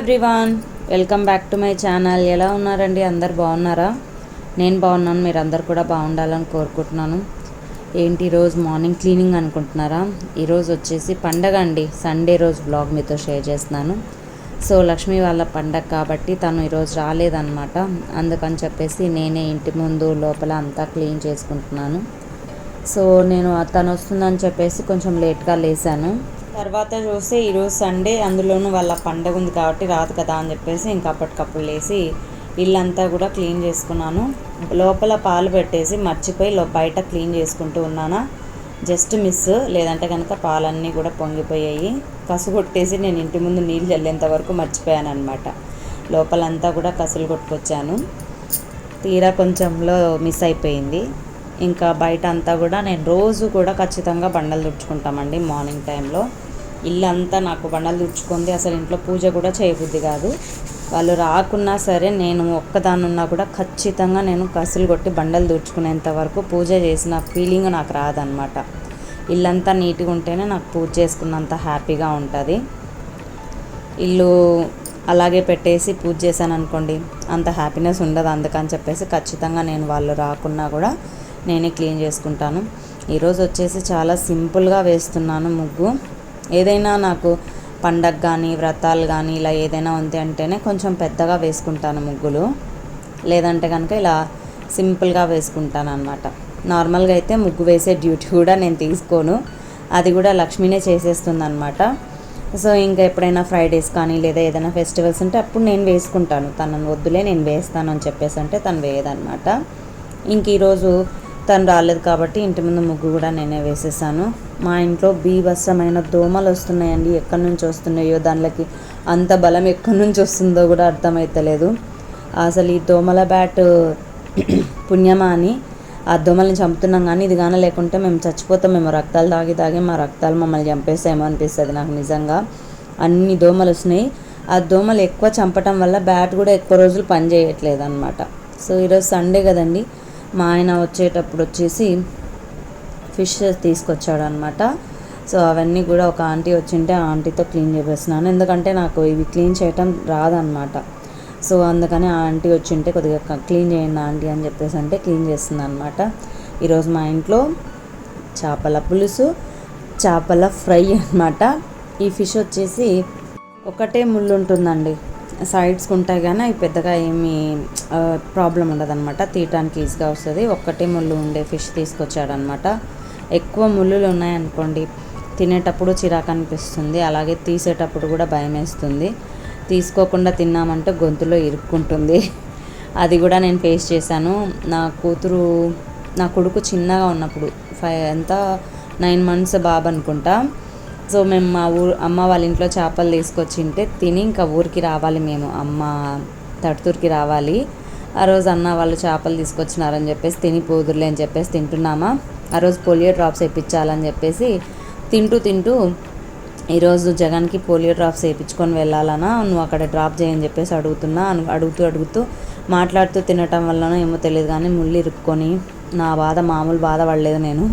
Everyone welcome back to my channel. ఎలా ఉన్నారండి? అందరు బాగున్నారా? నేను బాగున్నాను. మీరు అందరు కూడా బాగుండాలని కోరుకుంటున్నాను. ఏంటి ఈరోజు మార్నింగ్ క్లీనింగ్ అనుకుంటున్నారా? ఈరోజు వచ్చేసి పండగ అండి. సండే రోజు బ్లాగ్ మీతో షేర్ చేస్తున్నాను. సో లక్ష్మి వాళ్ళ పండగ కాబట్టి తను ఈరోజు రాలేదన్నమాట. అందుకని చెప్పేసి నేనే ఇంటి ముందు లోపల అంతా క్లీన్ చేసుకుంటున్నాను. సో నేను తను వస్తుందని చెప్పేసి కొంచెం లేట్గా లేసాను తర్వాత చూస్తే ఈరోజు సండే అందులోనూ వాళ్ళ పండగ ఉంది కాబట్టి రాదు కదా అని చెప్పేసి ఇంకా అప్పటికప్పుడు లేసి ఇల్లంతా కూడా క్లీన్ చేసుకున్నాను. లోపల పాలు పెట్టేసి మర్చిపోయి లో బయట క్లీన్ చేసుకుంటూ ఉన్నానా. జస్ట్ మిస్ లేదంటే కనుక పాలన్నీ కూడా పొంగిపోయాయి. కసు కొట్టేసి నేను ఇంటి ముందు నీళ్ళు చల్లేంత వరకు మర్చిపోయాను అనమాట లోపలంతా కూడా కసులు కొట్టుకొచ్చాను. తీరా కొంచెంలో మిస్ అయిపోయింది. ఇంకా బయట అంతా కూడా నేను రోజు కూడా ఖచ్చితంగా బండలు తుడుచుకుంటామండి మార్నింగ్ టైంలో. ఇల్లంతా నాకు బండలు తుడుచుకుంది. అసలు ఇంట్లో పూజ కూడా చేయబుద్ధి కాదు. వాళ్ళు రాకున్నా సరే నేను ఒక్కదానున్నా కూడా ఖచ్చితంగా నేను కసులు కొట్టి బండలు తుడుచుకునేంత వరకు పూజ చేసిన ఫీలింగ్ నాకు రాదనమాట ఇల్లంతా నీట్గా ఉంటేనే నాకు పూజ చేసుకున్నంత హ్యాపీగా ఉంటుంది. ఇల్లు అలాగే పెట్టేసి పూజ చేశాను అనుకోండి అంత హ్యాపీనెస్ ఉండదు. అందుకని చెప్పేసి ఖచ్చితంగా నేను వాళ్ళు రాకున్నా కూడా నేనే క్లీన్ చేసుకుంటాను. ఈరోజు వచ్చేసి చాలా సింపుల్గా వేస్తున్నాను ముగ్గు. ఏదైనా నాకు పండగ కానీ వ్రతాలు కానీ ఇలా ఏదైనా ఉంది అంటేనే కొంచెం పెద్దగా వేసుకుంటాను ముగ్గులు. లేదంటే కనుక ఇలా సింపుల్గా వేసుకుంటాను అనమాట నార్మల్గా అయితే ముగ్గు వేసే డ్యూటీ కూడా నేను తీసుకోను. అది కూడా లక్ష్మీనే చేసేస్తుంది అనమాట సో ఇంకా ఎప్పుడైనా ఫ్రైడేస్ కానీ లేదా ఏదైనా ఫెస్టివల్స్ ఉంటే అప్పుడు నేను వేసుకుంటాను. తనను వద్దులే నేను వేస్తాను అని చెప్పేసి అంటే తను వేయదనమాట ఇంక ఈరోజు తను రాలేదు కాబట్టి ఇంటి ముందు ముగ్గు కూడా నేనే వేసేసాను. మా ఇంట్లో బీభత్సమైన దోమలు వస్తున్నాయండి. ఎక్కడి నుంచి వస్తున్నాయో దానిలోకి అంత బలం ఎక్కడి నుంచి వస్తుందో కూడా అర్థమవుతలేదు అసలు ఈ దోమల బ్యాట్ పుణ్యమా అని ఆ దోమల్ని చంపుతున్నాం కానీ ఇది కానీ లేకుంటే మేము చచ్చిపోతాం. మేము రక్తాలు తాగి తాగి మా రక్తాలు మమ్మల్ని చంపేసేమో అనిపిస్తుంది నాకు నిజంగా. అన్ని దోమలు వస్తున్నాయి. ఆ దోమలు ఎక్కువ చంపటం వల్ల బ్యాట్ కూడా ఎక్కువ రోజులు పని చేయట్లేదు అనమాట సో ఈరోజు సండే కదండి. మా ఆయన వచ్చేటప్పుడు వచ్చేసి ఫిష్ తీసుకొచ్చాడు అనమాట సో అవన్నీ కూడా ఒక ఆంటీ వచ్చింటే ఆ ఆంటీతో క్లీన్ చేపేస్తున్నాను ఎందుకంటే నాకు ఇవి క్లీన్ చేయటం రాదనమాట సో అందుకని ఆ ఆంటీ వచ్చింటే కొద్దిగా క్లీన్ చేయండి ఆంటీ అని చెప్పేసి అంటే క్లీన్ చేస్తుంది అనమాట ఈరోజు మా ఇంట్లో చేపల పులుసు చేపల ఫ్రై అనమాట ఈ ఫిష్ వచ్చేసి ఒకటే ముళ్ళు ఉంటుందండి. సైడ్స్కి ఉంటాయి కానీ అవి పెద్దగా ఏమీ ప్రాబ్లం ఉండదు అనమాట తీయటానికి ఈజీగా వస్తుంది. ఒక్కటే ముళ్ళు ఉండే ఫిష్ తీసుకొచ్చాడనమాట ఎక్కువ ముళ్ళులు ఉన్నాయనుకోండి తినేటప్పుడు చిరాకు అనిపిస్తుంది. అలాగే తీసేటప్పుడు కూడా భయం వేస్తుంది. తీసుకోకుండా తిన్నామంటే గొంతులో ఇరుక్కుంటుంది. అది కూడా నేను ఫేస్ చేశాను. నా కూతురు నా కొడుకు చిన్నగా ఉన్నప్పుడు ఫైవ్ ఎంత నైన్ మంత్స్ బాబు అనుకుంటా సో మేము మా ఊరు అమ్మ వాళ్ళ ఇంట్లో చేపలు తీసుకొచ్చింటే తిని ఇంకా ఊరికి రావాలి మేము. అమ్మ తడుతూరికి రావాలి. ఆ రోజు అన్న వాళ్ళు చేపలు తీసుకొచ్చినారని చెప్పేసి తిని పోదురులే అని చెప్పేసి తింటున్నామా? ఆ రోజు పోలియో డ్రాప్స్ వేయించాలని చెప్పేసి తింటూ తింటూ ఈరోజు జగన్కి పోలియో డ్రాప్స్ వేయించుకొని వెళ్ళాలనా? నువ్వు అక్కడ డ్రాప్ చేయని చెప్పేసి అడుగుతున్నా అడుగుతూ అడుగుతూ మాట్లాడుతూ తినటం వల్లనో ఏమో తెలియదు కానీ ముళ్ళు ఇరుక్కొని నా బాధ మామూలు బాధ పడలేదు నేను.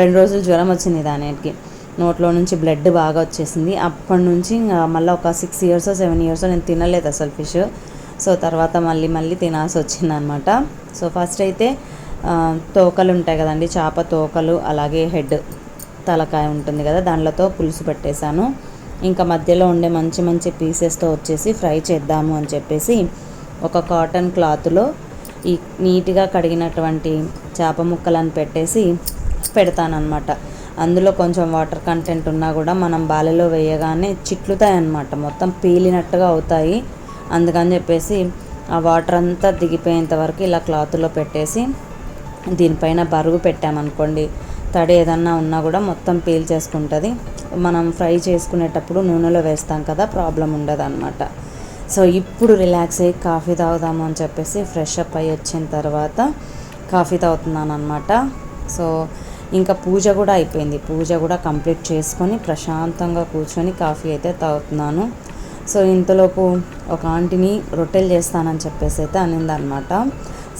రెండు రోజులు జ్వరం వచ్చింది దానికి. నోట్లో నుంచి బ్లడ్ బాగా వచ్చేసింది. అప్పటి నుంచి ఇంకా మళ్ళీ ఒక సిక్స్ ఇయర్స్ సెవెన్ ఇయర్స్ నేను తినలేదు అసలు ఫిష్ సో తర్వాత మళ్ళీ మళ్ళీ తినాల్సి వచ్చింది అనమాట సో ఫస్ట్ అయితే తోకలు ఉంటాయి కదండి చేప తోకలు అలాగే హెడ్ తలకాయ ఉంటుంది కదా దాంట్లతో పులుసు పెట్టేశాను. ఇంకా మధ్యలో ఉండే మంచి మంచి పీసెస్తో వచ్చేసి ఫ్రై చేద్దాము అని చెప్పేసి ఒక కాటన్ క్లాత్లో ఈ నీట్గా కడిగినటువంటి చేప ముక్కలను పెట్టేసి పెడతానమాట అందులో కొంచెం వాటర్ కంటెంట్ ఉన్నా కూడా మనం బాలలో వేయగానే చిట్లుతాయి అన్నమాట మొత్తం పీలినట్టుగా అవుతాయి. అందుకని చెప్పేసి ఆ వాటర్ అంతా దిగిపోయేంత వరకు ఇలా క్లాత్లో పెట్టేసి దీనిపైన బరువు పెట్టామనుకోండి తడి ఏదన్నా ఉన్నా కూడా మొత్తం పీల్ చేసుకుంటుంది మనం ఫ్రై చేసుకునేటప్పుడు నూనెలో వేస్తాం కదా ప్రాబ్లం ఉండదు అనమాట సో ఇప్పుడు రిలాక్స్ అయ్యి కాఫీ తాగుదాము అని చెప్పేసి ఫ్రెష్ అప్ అయ్యి వచ్చిన తర్వాత కాఫీ తాగుతున్నాను అనమాట సో ఇంకా పూజ కూడా అయిపోయింది. పూజ కూడా కంప్లీట్ చేసుకొని ప్రశాంతంగా కూర్చొని కాఫీ అయితే తాగుతున్నాను. సో ఇంతలోపు ఒక ఆంటీని రొట్టెలు చేస్తానని చెప్పేసి అయితే అనిందనమాట.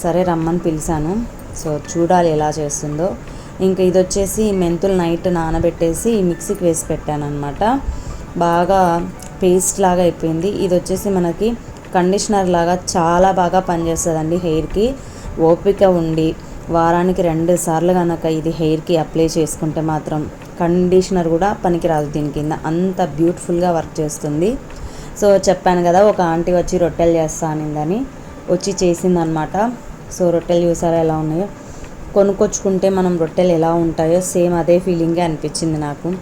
సరే రమ్మని పిలిచాను. సో చూడాలి ఎలా చేస్తుందో. ఇంకా ఇది వచ్చేసి మెంతులు నైట్ నానబెట్టేసి మిక్సీకి వేసి పెట్టాను అనమాట బాగా పేస్ట్ లాగా అయిపోయింది. ఇది వచ్చేసి మనకి కండిషనర్ లాగా చాలా బాగా పనిచేస్తుందండి హెయిర్కి. ఓపిక ఉండి వారానికి రెండు సార్లు కనుక ఇది హెయిర్కి అప్లై చేసుకుంటే మాత్రం కండిషనర్ కూడా పనికిరాదు దీని కింద. అంత బ్యూటిఫుల్గా వర్క్ చేస్తుంది. సో చెప్పాను కదా ఒక ఆంటీ వచ్చి రొట్టెలు చేస్తా అనిందని. వచ్చి చేసిందనమాట. సో రొట్టెలు చూసారా ఎలా ఉన్నాయో? కొనుక్కొచ్చుకుంటే మనం రొట్టెలు ఎలా ఉంటాయో సేమ్ అదే ఫీలింగే అనిపించింది నాకు.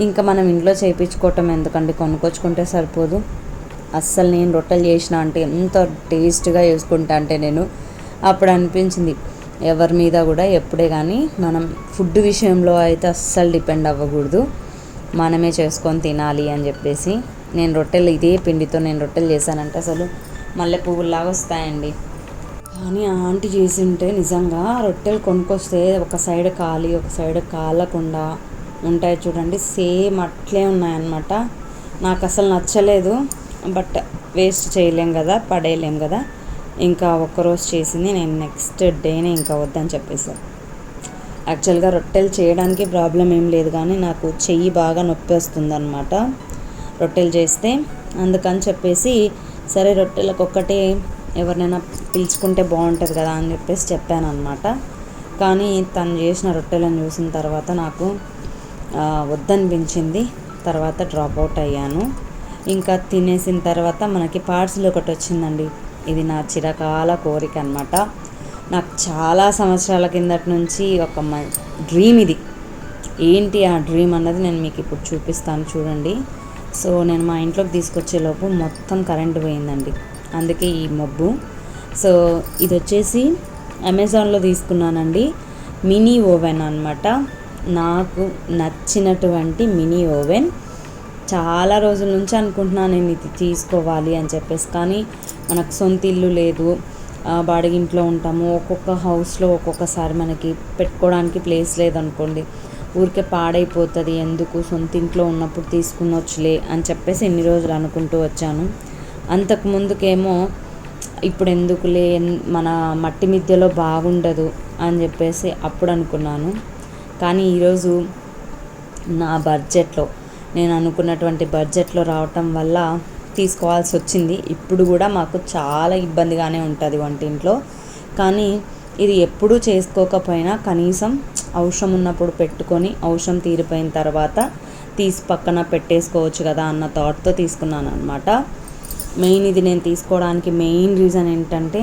ఇంకా మనం ఇంట్లో చేయించుకోవటం ఎందుకంటే కొనుక్కొచ్చుకుంటే సరిపోదు. అస్సలు నేను రొట్టెలు చేసిన అంటే ఎంత టేస్ట్గా చేసుకుంటా అంటే నేను. అప్పుడు అనిపించింది ఎవరి మీద కూడా ఎప్పుడే కానీ మనం ఫుడ్ విషయంలో అయితే అస్సలు డిపెండ్ అవ్వకూడదు. మనమే చేసుకొని తినాలి అని చెప్పేసి నేను రొట్టెలు ఇదే పిండితో నేను రొట్టెలు చేశానంటే అసలు మల్లె పువ్వులాగా వస్తాయండి. కానీ ఆ ఆంటీ చేసింటే నిజంగా రొట్టెలు కొనుక్కొస్తే ఒక సైడ్ కాలి ఒక సైడ్ కాలకుండా ఉంటాయి చూడండి. సేమ్ అట్లే ఉన్నాయన్నమాట. నాకు అసలు నచ్చలేదు. బట్ వేస్ట్ చేయలేం కదా పడేయలేం కదా. ఇంకా ఒక్కరోజు చేసింది నేను నెక్స్ట్ డేనే ఇంకా వద్దని చెప్పేసాను యాక్చువల్గా రొట్టెలు చేయడానికి ప్రాబ్లం ఏం లేదు కానీ నాకు చెయ్యి బాగా నొప్పి వస్తుంది అనమాట రొట్టెలు చేస్తే అందుకని చెప్పేసి సరే రొట్టెలకు ఒక్కటే ఎవరినైనా పిలుచుకుంటే బాగుంటుంది కదా అని చెప్పేసి చెప్పాను అనమాట కానీ తను చేసిన రొట్టెలను చూసిన తర్వాత నాకు వద్దనిపించింది. తర్వాత డ్రాప్ అవుట్ అయ్యాను. ఇంకా తినేసిన తర్వాత మనకి పార్సిల్ ఒకటి వచ్చిందండి. ఇది నా చిరకాల కోరిక అనమాట నాకు చాలా సంవత్సరాల కిందటి నుంచి ఒక మ డ్రీమ్ ఇది. ఏంటి ఆ డ్రీమ్ అన్నది నేను మీకు ఇప్పుడు చూపిస్తాను చూడండి. సో నేను మా ఇంట్లోకి తీసుకొచ్చేలోపు మొత్తం కరెంట్ పోయిందండి. అందుకే ఈ మబ్బు. సో ఇది వచ్చేసి అమెజాన్లో తీసుకున్నానండి. మినీ ఓవెన్ అనమాట నాకు నచ్చినటువంటి మినీ ఓవెన్. చాలా రోజుల నుంచి అనుకుంటున్నాను నేను ఇది తీసుకోవాలి అని చెప్పేసి కానీ మనకు సొంత ఇల్లు లేదు. బాడిగింట్లో ఉంటాము. ఒక్కొక్క హౌస్లో ఒక్కొక్కసారి మనకి పెట్టుకోవడానికి ప్లేస్ లేదనుకోండి. ఊరికే పాడైపోతుంది. ఎందుకు? సొంత ఇంట్లో ఉన్నప్పుడు తీసుకునొచ్చులే అని చెప్పేసి ఎన్ని రోజులు అనుకుంటూ వచ్చాను. అంతకు ముందుకేమో ఇప్పుడు ఎందుకులే? మన మట్టి మిద్దెలో బాగుండదు అని చెప్పేసి అప్పుడు అనుకున్నాను. కానీ ఈరోజు నా బడ్జెట్లో నేను అనుకున్నటువంటి బడ్జెట్లో రావటం వల్ల తీసుకోవాల్సి వచ్చింది ఇప్పుడు కూడా మాకు చాలా ఇబ్బందిగానే ఉంటుంది వంటింట్లో. కానీ ఇది ఎప్పుడూ చేసుకోకపోయినా కనీసం అవసరం ఉన్నప్పుడు పెట్టుకొని అవసరం తీరిపోయిన తర్వాత తీసి పక్కన పెట్టేసుకోవచ్చు కదా అన్న థాట్తో తీసుకున్నాను అనమాట మెయిన్ ఇది నేను తీసుకోవడానికి మెయిన్ రీజన్ ఏంటంటే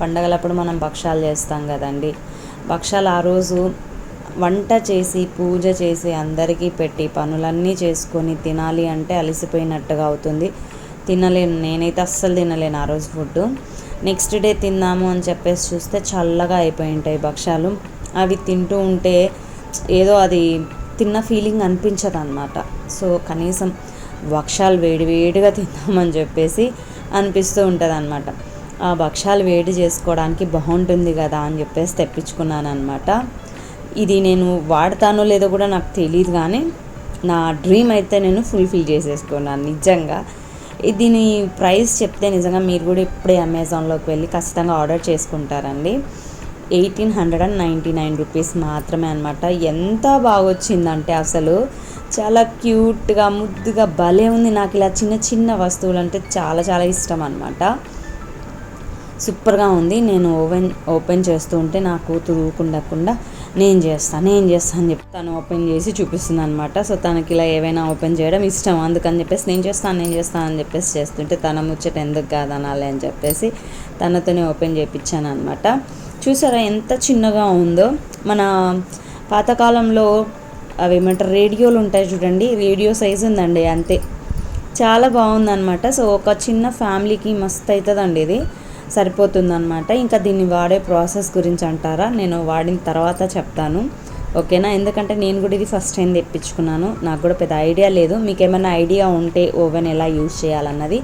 పండగలప్పుడు మనం భక్షాలు చేస్తాం కదండి. భక్షాలు ఆ రోజు వంట చేసి పూజ చేసి అందరికీ పెట్టి పనులన్నీ చేసుకొని తినాలి అంటే అలసిపోయినట్టుగా అవుతుంది. తినలేను. నేనైతే అస్సలు తినలేను ఆ రోజు ఫుడ్ నెక్స్ట్ డే తిందాము అని చెప్పేసి చూస్తే చల్లగా అయిపోయి ఉంటాయి భక్ష్యాలు. అవి తింటూ ఉంటే ఏదో అది తిన్న ఫీలింగ్ అనిపించదు అనమాట సో కనీసం భక్షాలు వేడివేడిగా తిందామని చెప్పేసి అనిపిస్తూ ఉంటుంది అనమాట ఆ భక్ష్యాలు వేడి చేసుకోవడానికి బాగుంటుంది కదా అని చెప్పేసి తెప్పించుకున్నాను అనమాట ఇది నేను వాడతానో లేదో కూడా నాకు తెలియదు కానీ నా డ్రీమ్ అయితే నేను ఫుల్ఫిల్ చేసేసుకున్నాను నిజంగా. దీని ప్రైస్ చెప్తే నిజంగా మీరు కూడా ఇప్పుడే అమెజాన్లోకి వెళ్ళి ఖచ్చితంగా ఆర్డర్ చేసుకుంటారండి. Eighteen hundred and ninety nine rupees మాత్రమే అనమాట ఎంత బాగా వచ్చిందంటే అసలు చాలా క్యూట్గా ముద్దుగా భలే ఉంది. నాకు ఇలా చిన్న చిన్న వస్తువులు అంటే చాలా చాలా ఇష్టం అనమాట సూపర్గా ఉంది. నేను ఓవెన్ ఓపెన్ చేస్తూ ఉంటే నాకు కూతురు నేను చేస్తాను నేను చేస్తాను అని చెప్పి తను ఓపెన్ చేసి చూపిస్తుంది అనమాట సో తనకి ఇలా ఏవైనా ఓపెన్ చేయడం ఇష్టం అందుకని చెప్పేసి నేను చేస్తాను నేను చేస్తాను అని చెప్పేసి చేస్తుంటే తన ముచ్చట ఎందుకు కాదనాలి అని చెప్పేసి తనతోనే ఓపెన్ చేయించాను అనమాట చూసారా ఎంత చిన్నగా ఉందో? మన పాతకాలంలో అవి ఏమంటారు రేడియోలు ఉంటాయి చూడండి రేడియో సైజ్ ఉందండి అంతే. చాలా బాగుందన్నమాట. సో ఒక చిన్న ఫ్యామిలీకి మస్తు అవుతుందండి ఇది. సరిపోతుందనమాట ఇంకా దీన్ని వాడే ప్రాసెస్ గురించి అంటారా? నేను వాడిన తర్వాత చెప్తాను. ఓకేనా? ఎందుకంటే నేను కూడా ఇది ఫస్ట్ టైం తెప్పించుకున్నాను. నాకు కూడా పెద్ద ఐడియా లేదు. మీకు ఏమైనా ఐడియా ఉంటే ఓవెన్ ఎలా యూజ్ చేయాలన్నది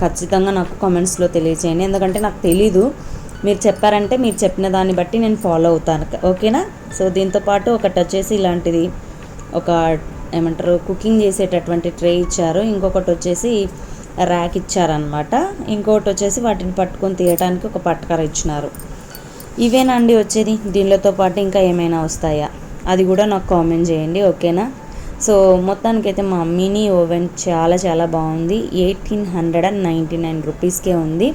ఖచ్చితంగా నాకు కామెంట్స్లో తెలియచేయండి. ఎందుకంటే నాకు తెలీదు. మీరు చెప్పారంటే మీరు చెప్పిన దాన్ని బట్టి నేను ఫాలో అవుతాను. ఓకేనా? సో దీంతో పాటు ఒకటి వచ్చేసి ఇలాంటిది. ఒక ఏమంటారు కుకింగ్ చేసేటటువంటి ట్రే ఇచ్చారు. ఇంకొకటి వచ్చేసి ర్యాక్ ఇచ్చారనమాట ఇంకోటి వచ్చేసి వాటిని పట్టుకొని తీయడానికి ఒక పట్టకర ఇచ్చినారు. ఇవేనండి వచ్చేది? దీనిలతో పాటు ఇంకా ఏమైనా వస్తాయా? అది కూడా నాకు కామెంట్ చేయండి ఓకేనా? సో మొత్తానికైతే మా మినీ ఓవెన్ చాలా చాలా బాగుంది. Eighteen hundred and ninety nine రూపీస్కే ఉంది.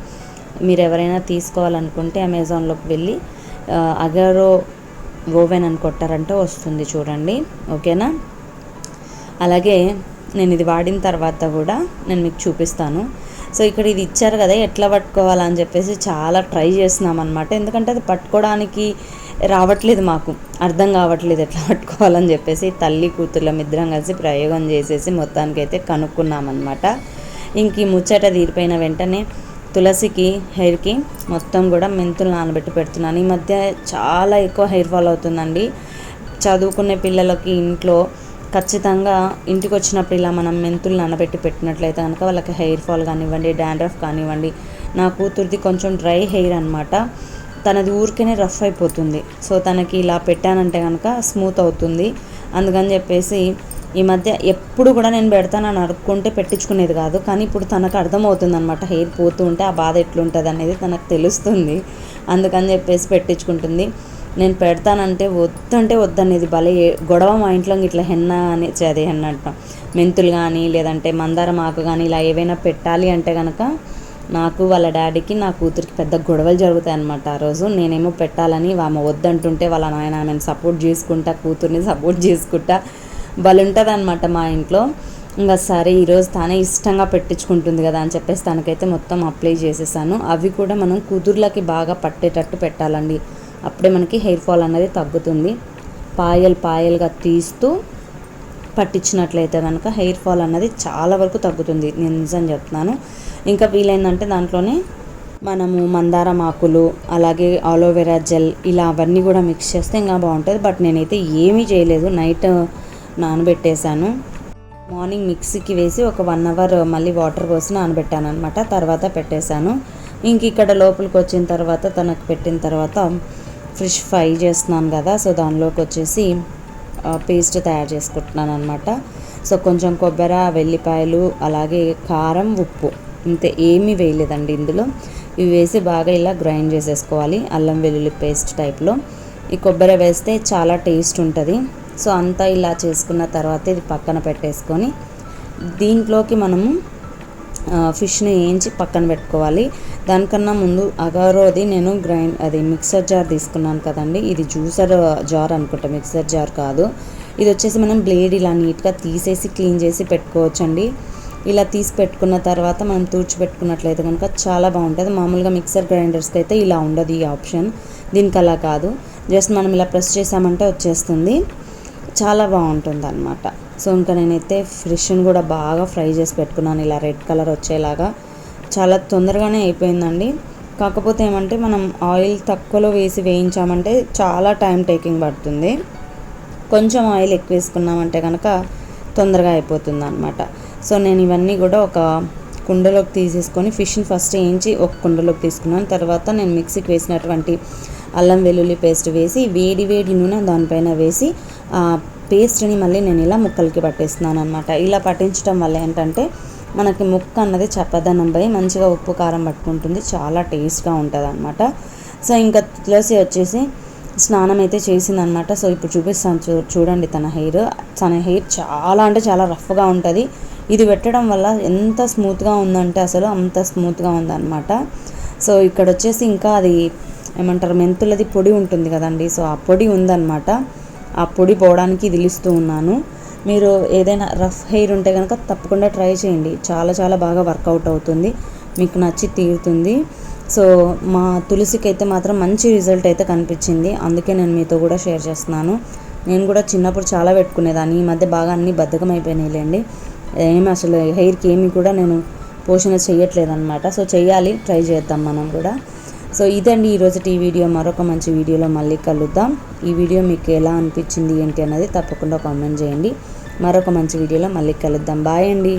మీరు ఎవరైనా తీసుకోవాలనుకుంటే అమెజాన్లోకి వెళ్ళి అగారో అగరో ఓవెన్ అని కొట్టారంటే వస్తుంది చూడండి ఓకేనా? అలాగే నేను ఇది వాడిన తర్వాత కూడా నేను మీకు చూపిస్తాను. సో ఇక్కడ ఇది ఇచ్చారు కదా ఎట్లా పట్టుకోవాలని చెప్పేసి చాలా ట్రై చేస్తున్నాం అనమాట ఎందుకంటే అది పట్టుకోవడానికి రావట్లేదు మాకు. అర్థం కావట్లేదు ఎట్లా పట్టుకోవాలని చెప్పేసి తల్లి కూతుర్లం ఇద్దరం కలిసి ప్రయోగం చేసేసి మొత్తానికైతే కనుక్కున్నాం అనమాట ఇంక ఈ ముచ్చట తీరిపోయిన వెంటనే తులసికి హెయిర్కి మొత్తం కూడా మెంతులు నానబెట్టి పెడుతున్నాను. ఈ మధ్య చాలా ఎక్కువ హెయిర్ ఫాల్ అవుతుందండి. చదువుకునే పిల్లలకి ఇంట్లో ఖచ్చితంగా ఇంటికి వచ్చినప్పుడు ఇలా మనం మెంతులు నానబెట్టి పెట్టినట్లయితే కనుక వాళ్ళకి హెయిర్ ఫాల్ కానివ్వండి డాండ్రఫ్ కానివ్వండి నా కూతురిది కొంచెం డ్రై హెయిర్ అనమాట తనది ఊరికేనే రఫ్ అయిపోతుంది. సో తనకి ఇలా పెట్టానంటే కనుక స్మూత్ అవుతుంది. అందుకని చెప్పేసి ఈ మధ్య ఎప్పుడు కూడా నేను పెడతాను అనుకుంటే అడుక్కుంటే పెట్టించుకునేది కాదు. కానీ ఇప్పుడు తనకు అర్థమవుతుంది అనమాట హెయిర్ పోతూ ఉంటే ఆ బాధ ఎట్లుంటుంది అనేది తనకు తెలుస్తుంది. అందుకని చెప్పేసి పెట్టించుకుంటుంది. నేను పెడతానంటే వద్దంటే వద్దనేది భలే ఏ- గొడవ మా ఇంట్లో ఇట్లా హెన్న అని చే- అదే హెన్న అంటాం. మెంతులు కానీ లేదంటే మందారం ఆకు కానీ ఇలా ఏవైనా పెట్టాలి అంటే కనుక నాకు వాళ్ళ డాడీకి నా కూతురికి పెద్ద గొడవలు జరుగుతాయి అనమాట ఆ రోజు నేనేమో పెట్టాలని ఆమె వద్దంటుంటే వాళ్ళ నాయన ఆమెను సపోర్ట్ చేసుకుంటా కూతుర్ని సపోర్ట్ చేసుకుంటా భలే అనమాట మా ఇంట్లో. ఇంకా సరే ఈరోజు తానే ఇష్టంగా పెట్టించుకుంటుంది కదా అని చెప్పేసి తనకైతే మొత్తం అప్లై చేసేసాను. అవి కూడా మనం కుదుర్లకి బాగా పట్టేటట్టు పెట్టాలండి. అప్పుడే మనకి హెయిర్ ఫాల్ అనేది తగ్గుతుంది. పాయలు పాయలుగా తీస్తూ పట్టించినట్లయితే కనుక హెయిర్ ఫాల్ అన్నది చాలా వరకు తగ్గుతుంది. నేను నిజం చెప్తున్నాను. ఇంకా వీలైందంటే దాంట్లోనే మనము మందారం ఆకులు అలాగే ఆలోవెరా జెల్ ఇలా అవన్నీ కూడా మిక్స్ చేస్తే ఇంకా బాగుంటుంది. బట్ నేనైతే ఏమీ చేయలేదు. నైట్ నానబెట్టేశాను. మార్నింగ్ మిక్సీకి వేసి ఒక వన్ అవర్ మళ్ళీ వాటర్ పోసి నానబెట్టాను అనమాట తర్వాత పెట్టేశాను. ఇంక ఇక్కడ లోపలికి వచ్చిన తర్వాత తనకు పెట్టిన తర్వాత ఫిష్ ఫ్రై చేస్తున్నాను కదా సో దానిలోకి వచ్చేసి పేస్ట్ తయారు చేసుకుంటున్నాను అనమాట సో కొంచెం కొబ్బరి వెల్లిపాయలు అలాగే కారం ఉప్పు ఇంతే ఏమీ వేయలేదండి ఇందులో. ఇవి వేసి బాగా ఇలా గ్రైండ్ చేసేసుకోవాలి అల్లం వెల్లుల్లి పేస్ట్ టైప్లో. ఈ కొబ్బరి వేస్తే చాలా టేస్ట్ ఉంటుంది. సో అంతా ఇలా చేసుకున్న తర్వాత ఇది పక్కన పెట్టేసుకొని దీంట్లోకి మనము ఫిష్ని వేయించి పక్కన పెట్టుకోవాలి. దానికన్నా ముందు అగారోది నేను గ్రైండ్ అది మిక్సర్ జార్ తీసుకున్నాను కదండి. ఇది జ్యూసర్ జార్ అనుకుంటా మిక్సర్ జార్ కాదు. ఇది వచ్చేసి మనం బ్లేడ్ ఇలా నీట్గా తీసేసి క్లీన్ చేసి పెట్టుకోవచ్చండి. ఇలా తీసి పెట్టుకున్న తర్వాత మనం తూర్చిపెట్టుకున్నట్లయితే కనుక చాలా బాగుంటుంది. మామూలుగా మిక్సర్ గ్రైండర్స్కి అయితే ఇలా ఉండదు ఈ ఆప్షన్. దీనికి అలా కాదు. జస్ట్ మనం ఇలా ప్రెస్ చేసామంటే వచ్చేస్తుంది. చాలా బాగుంటుంది అనమాట సో ఇంకా నేనైతే ఫిష్ని కూడా బాగా ఫ్రై చేసి పెట్టుకున్నాను. ఇలా రెడ్ కలర్ వచ్చేలాగా చాలా తొందరగానే అయిపోయిందండి. కాకపోతే ఏమంటే మనం ఆయిల్ తక్కువలో వేసి వేయించామంటే చాలా టైం టేకింగ్ పడుతుంది. కొంచెం ఆయిల్ ఎక్కువ వేసుకున్నామంటే కనుక తొందరగా అయిపోతుంది అనమాట సో నేను ఇవన్నీ కూడా ఒక కుండలోకి తీసేసుకొని ఫిష్ని ఫస్ట్ వేయించి ఒక కుండలోకి తీసుకున్నాను. తర్వాత నేను మిక్సీకి వేసినటువంటి అల్లం వెల్లుల్లి పేస్ట్ వేసి వేడి వేడి నూనె దానిపైన వేసి పేస్ట్ని మళ్ళీ నేను ఇలా ముక్కలకి పట్టేస్తున్నాను అనమాట ఇలా పట్టించడం వల్ల ఏంటంటే మనకి ముక్క అన్నది చప్పదనం పోయి మంచిగా ఉప్పు కారం పట్టుకుంటుంది చాలా టేస్ట్గా ఉంటుంది అనమాట సో ఇంకా తులసి వచ్చేసి స్నానం అయితే చేసిందనమాట సో ఇప్పుడు చూపిస్తాను చూ చూడండి తన హెయిర్. తన హెయిర్ చాలా అంటే చాలా రఫ్గా ఉంటుంది. ఇది పెట్టడం వల్ల ఎంత స్మూత్గా ఉందంటే అసలు అంత స్మూత్గా ఉందన్నమాట. సో ఇక్కడ వచ్చేసి ఇంకా అది ఏమంటారు మెంతులది పొడి ఉంటుంది కదండి. సో ఆ పొడి ఉందన్నమాట. ఆ పొడి పోవడానికి ఇది ఇస్తూ ఉన్నాను. మీరు ఏదైనా రఫ్ హెయిర్ ఉంటే కనుక తప్పకుండా ట్రై చేయండి. చాలా చాలా బాగా వర్కౌట్ అవుతుంది. మీకు నచ్చి తీరుతుంది. సో మా తులసికి అయితే మాత్రం మంచి రిజల్ట్ అయితే కనిపించింది. అందుకే నేను మీతో కూడా షేర్ చేస్తున్నాను. నేను కూడా చిన్నప్పుడు చాలా పెట్టుకునేదాన్ని. ఈ మధ్య బాగా అన్నీ బద్ధకం అయిపోయినాయిలేండి ఏమి అసలు హెయిర్కి ఏమి కూడా నేను పోషణ చేయట్లేదన్నమాట సో చేయాలి ట్రై చేద్దాం మనం కూడా. సో ఇదండి ఈరోజు ఈ వీడియో. మరొక మంచి వీడియోలో మళ్ళీ కలుద్దాం. ఈ వీడియో మీకు ఎలా అనిపించింది ఏంటి అనేది తప్పకుండా కామెంట్ చేయండి. మరొక మంచి వీడియోలో మళ్ళీ కలుద్దాం. బాయ్ అండి.